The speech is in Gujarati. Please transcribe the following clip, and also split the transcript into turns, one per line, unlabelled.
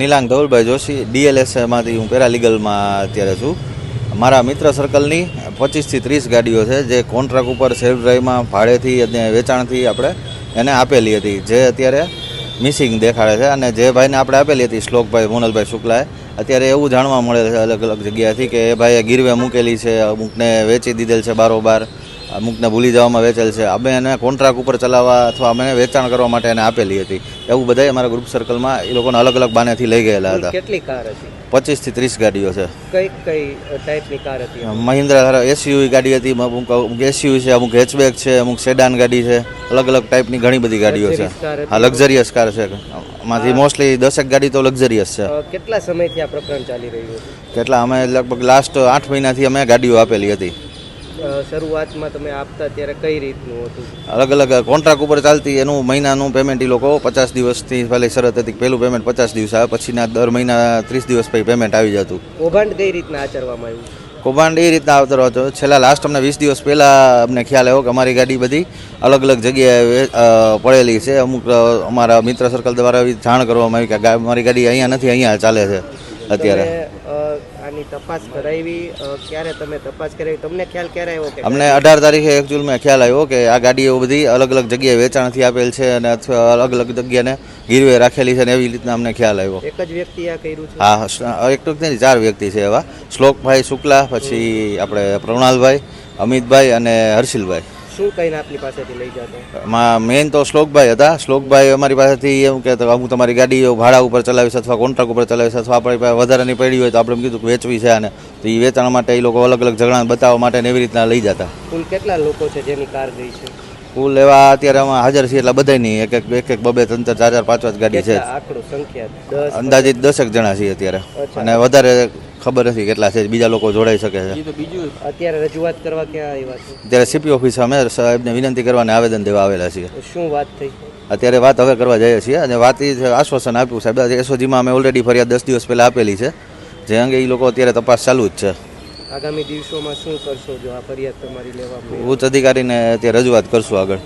નીલાંગ ધવલભાઈ જોશી ડીએલએસમાંથી હું પેરાલીગલમાં અત્યારે છું. મારા મિત્ર સર્કલની પચીસથી ત્રીસ ગાડીઓ છે, જે કોન્ટ્રાક્ટ ઉપર સેલ્ફ ડ્રાઈવમાં ભાડેથી, અને વેચાણથી આપણે એને આપેલી હતી. જે અત્યારે મિસિંગ દેખાડે છે અને જે ભાઈને આપણે આપેલી હતી, શ્લોકભાઈ, મોનલભાઈ શુક્લાએ, અત્યારે એવું જાણવા મળે છે અલગ અલગ જગ્યાએથી કે એ ભાઈએ ગીરવે મૂકેલી છે, અમુકને વેચી દીધેલ છે બારોબાર. અમુકને ભૂલી જવામાં વેચેલ છે. અમે એને કોન્ટ્રાક્ટ ઉપર ચલાવવા અથવા અમે વેચાણ કરવા માટે એને આપેલી હતી. એવું બધાય અમારા ગ્રુપ સર્કલમાં એ લોકોને અલગ અલગ બાનેથી લઈ ગયેલા હતા.
કેટલી કાર હતી?
પચીસથી ત્રીસ ગાડીઓ છે.
કઈ કઈ ટાઈપની કાર હતી?
મહિન્દ્રા એસયુવી ગાડી હતી. અમુક એસયુવી છે અમુક હેચબેક છે અમુક સેડાન ગાડી છે. અલગ અલગ ટાઈપની ઘણી બધી ગાડીઓ છે. હા લક્ઝરિયસ કાર છે. માંથી મોસ્ટલી દસેક ગાડી તો લક્ઝરિયસ છે.
કેટલા સમયથી આ પ્રકરણ ચાલી રહ્યું છે
કેટલા અમે લગભગ લાસ્ટ આઠ મહિનાથી અમે ગાડીઓ આપેલી હતી.
શરૂઆતમાં તમે આપતા ત્યારે કઈ રીતનું હતું?
અલગ અલગ કોન્ટ્રાક્ટ ઉપર ચાલતી એનું મહિનાનું પેમેન્ટ એ લોકો પચાસ દિવસથી પહેલી શરત હતી પહેલું પેમેન્ટ પચાસ દિવસ આવે પછીના દર મહિના ત્રીસ દિવસ પછી પેમેન્ટ આવી જતું.
કૌભાંડ કઈ રીતના આચરવામાં આવ્યું?
કૌભાંડ એ રીતના આવતો હતો. છેલ્લા લાસ્ટ અમને વીસ દિવસ પહેલાં અમને ખ્યાલ આવ્યો કે અમારી ગાડી બધી અલગ અલગ જગ્યાએ પડેલી છે. અમુક અમારા મિત્ર સર્કલ દ્વારા જાણ કરવામાં આવી કે અમારી ગાડી અહીંયા નથી અહીંયા ચાલે છે અત્યારે.
આની તપાસ કરાવી ક્યારે તમે તપાસ કરાવી? તમને ખ્યાલ ક્યારે આવ્યો કે
અમને અઢાર તારીખે એકચ્યુઅલમાં ખ્યાલ આવ્યો કે આ ગાડીઓ બધી અલગ અલગ જગ્યાએ વેચાણથી આપેલ છે અને અથવા અલગ અલગ જગ્યાને ગીરવે રાખેલી છે ને એવી રીતના અમને ખ્યાલ આવ્યો.
એક જ વ્યક્તિ આ કર્યું છે?
હા એક તો નહીં ચાર વ્યક્તિ છે એવા. શ્લોકભાઈ શુક્લા પછી આપણે પ્રણાલભાઈ અમિતભાઈ અને હર્ષિલભાઈ.
શું કહીને આપની પાસેથી લઈ જતો?
મેન તો શ્લોકભાઈ હતા. શ્લોકભાઈ અમારી પાસેથી એમ કહેતા કે હું તમારી ગાડીઓ ભાડા ઉપર ચલાવીશ અથવા કોન્ટ્રાક્ટ ઉપર ચલાવીશ અથવા આપણી પાસે વધારાની પડી હોય તો આપણે એમ કીધું કે વેચવી છે અને તો એ વેચાણ માટે એ લોકો અલગ અલગ ઝઘડા બતાવવા માટે એવી રીતના લઈ જતા.
કુલ કેટલા લોકો છે જેની કાર ગઈ છે?
કુલ એવા અત્યારે અમે હાજર છીએ એટલે બધાની એક એક એક એક બબે ત્રણ ચાર ચાર પાંચ પાંચ ગાડી છે અંદાજિત દસેક જણા છીએ અત્યારે. અને વધારે ખબર નથી કેટલા છે બીજા લોકો જોડાઈ શકે છે.
અત્યારે રજૂઆત કરવા ક્યાં આવ્યા છે?
અત્યારે સીપી ઓફિસ અમે સાહેબને વિનંતી કરવાને આવેદન દેવા આવેલા છીએ.
શું વાત થઈ?
અત્યારે વાત હવે કરવા જઈએ છીએ અને વાત એ આશ્વાસન આપ્યું સાહેબ એસઓજીમાં અમે ઓલરેડી ફરિયાદ દસ દિવસ પહેલાં આપેલી છે. જે અંગે એ લોકો અત્યારે તપાસ ચાલુ જ છે.
આગામી દિવસોમાં શું કરશો જો આ ફરિયાદ તમારી લેવા
ઉચ્ચ અધિકારીને અત્યારે રજૂઆત કરશું આગળ.